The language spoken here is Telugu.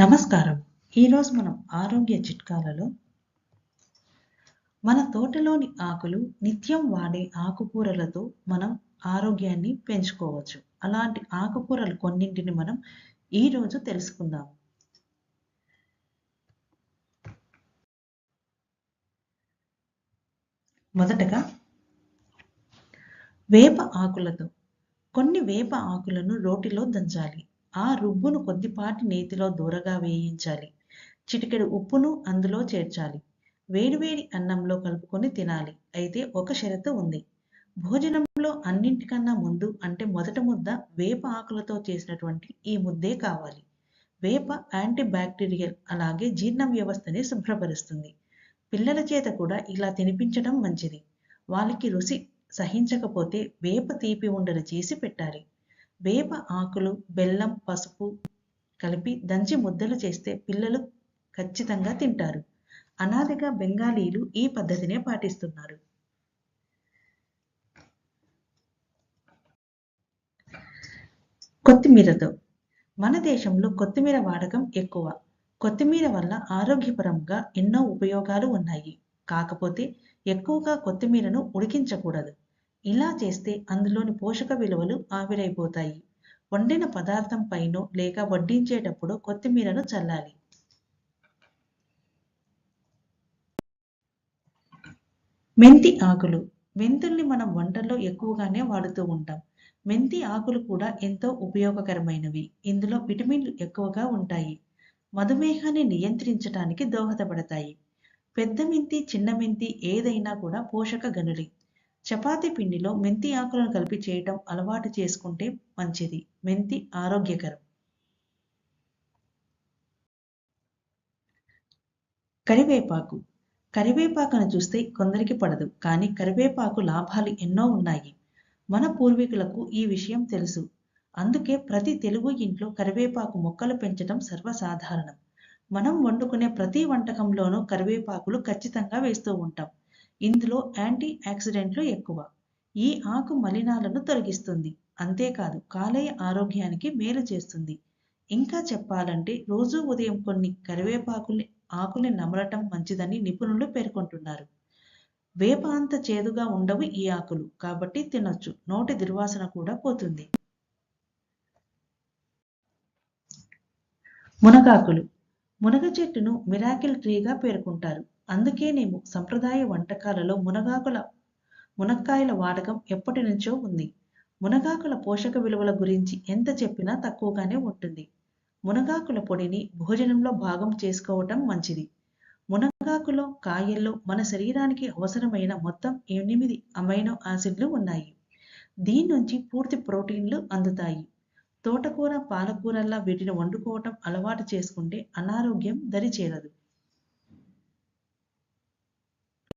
నమస్కారం. ఈరోజు మనం ఆరోగ్య చిట్కాలలో మన తోటలోని ఆకులు నిత్యం వాడే ఆకుకూరలతో మనం ఆరోగ్యాన్ని పెంచుకోవచ్చు. అలాంటి ఆకుకూరలు కొన్నింటిని మనం ఈరోజు తెలుసుకుందాం. మొదటగా వేప ఆకులతో కొన్ని వేప ఆకులను రోటిలో దంచాలి. ఆ రుబ్బును కొద్దిపాటి నేతిలో దూరగా వేయించాలి. చిటికెడు ఉప్పును అందులో చేర్చాలి. వేడివేడి అన్నంలో కలుపుకొని తినాలి. అయితే ఒక షరతు ఉంది. భోజనంలో అన్నింటికన్నా ముందు అంటే మొదట ముద్ద వేప ఆకులతో చేసినటువంటి ఈ ముద్దే కావాలి. వేప యాంటీ బ్యాక్టీరియల్ అలాగే జీర్ణ వ్యవస్థని శుభ్రపరుస్తుంది. పిల్లల చేత కూడా ఇలా తినిపించడం మంచిది. వాళ్ళకి రుచి సహించకపోతే వేప తీపి ఉండలు చేసి పెట్టాలి. వేప ఆకులు బెల్లం పసుపు కలిపి దంచి ముద్దలు చేస్తే పిల్లలు ఖచ్చితంగా తింటారు. అనాదిగా బెంగాలీలు ఈ పద్ధతినే పాటిస్తున్నారు. కొత్తిమీరతో. మన దేశంలో కొత్తిమీర వాడకం ఎక్కువ. కొత్తిమీర వల్ల ఆరోగ్యపరంగా ఎన్నో ఉపయోగాలు ఉన్నాయి. కాకపోతే ఎక్కువగా కొత్తిమీరను ఉడికించకూడదు. ఇలా చేస్తే అందులోని పోషక విలువలు ఆవిరైపోతాయి. వండిన పదార్థం పైన లేక వడ్డించేటప్పుడు కొత్తిమీరను చల్లాలి. మెంతి ఆకులు. మెంతుల్ని మనం వంటల్లో ఎక్కువగానే వాడుతూ ఉంటాం. మెంతి ఆకులు కూడా ఎంతో ఉపయోగకరమైనవి. ఇందులో విటమిన్లు ఎక్కువగా ఉంటాయి. మధుమేహాన్ని నియంత్రించడానికి దోహదపడతాయి. పెద్ద మెంతి చిన్న మెంతి ఏదైనా కూడా పోషక గనులే. చపాతీ పిండిలో మెంతి ఆకులను కలిపి చేయటం అలవాటు చేసుకుంటే మంచిది. మెంతి ఆరోగ్యకరం. కరివేపాకు. కరివేపాకును చూస్తే కొందరికి పడదు కానీ కరివేపాకు లాభాలు ఎన్నో ఉన్నాయి. మన పూర్వీకులకు ఈ విషయం తెలుసు. అందుకే ప్రతి తెలుగు ఇంట్లో కరివేపాకు మొక్కలు పెంచడం సర్వసాధారణం. మనం వండుకునే ప్రతి వంటకంలోనూ కరివేపాకులు ఖచ్చితంగా వేస్తూ ఉంటాం. ఇందులో యాంటీ ఆక్సిడెంట్లు ఎక్కువ. ఈ ఆకు మలినాలను తొలగిస్తుంది. అంతేకాదు కాలేయ ఆరోగ్యానికి మేలు చేస్తుంది. ఇంకా చెప్పాలంటే రోజు ఉదయం కొన్ని కరివేపాకుల్ని ఆకుల్ని నమలటం మంచిదని నిపుణులు పేర్కొంటున్నారు. వేప అంత చేదుగా ఉండవు ఈ ఆకులు. కాబట్టి తినొచ్చు. నోటి దుర్వాసన కూడా పోతుంది. మునగాకులు. మునగ చెట్టును మిరాకిల్ ట్రీగా పేర్కొంటారు. అందుకేనేమో సంప్రదాయ వంటకాలలో మునగాకుల మునక్కాయల వాడకం ఎప్పటి నుంచో ఉంది. మునగాకుల పోషక విలువల గురించి ఎంత చెప్పినా తక్కువగానే ఉంటుంది. మునగాకుల పొడిని భోజనంలో భాగం చేసుకోవటం మంచిది. మునగాకులో కాయల్లో మన శరీరానికి అవసరమైన మొత్తం ఎనిమిది అమైనో యాసిడ్లు ఉన్నాయి. దీని నుంచి పూర్తి ప్రోటీన్లు అందుతాయి. తోటకూర పాలకూరల్లా వీటిని వండుకోవటం అలవాటు చేసుకుంటే అనారోగ్యం దరిచేరదు.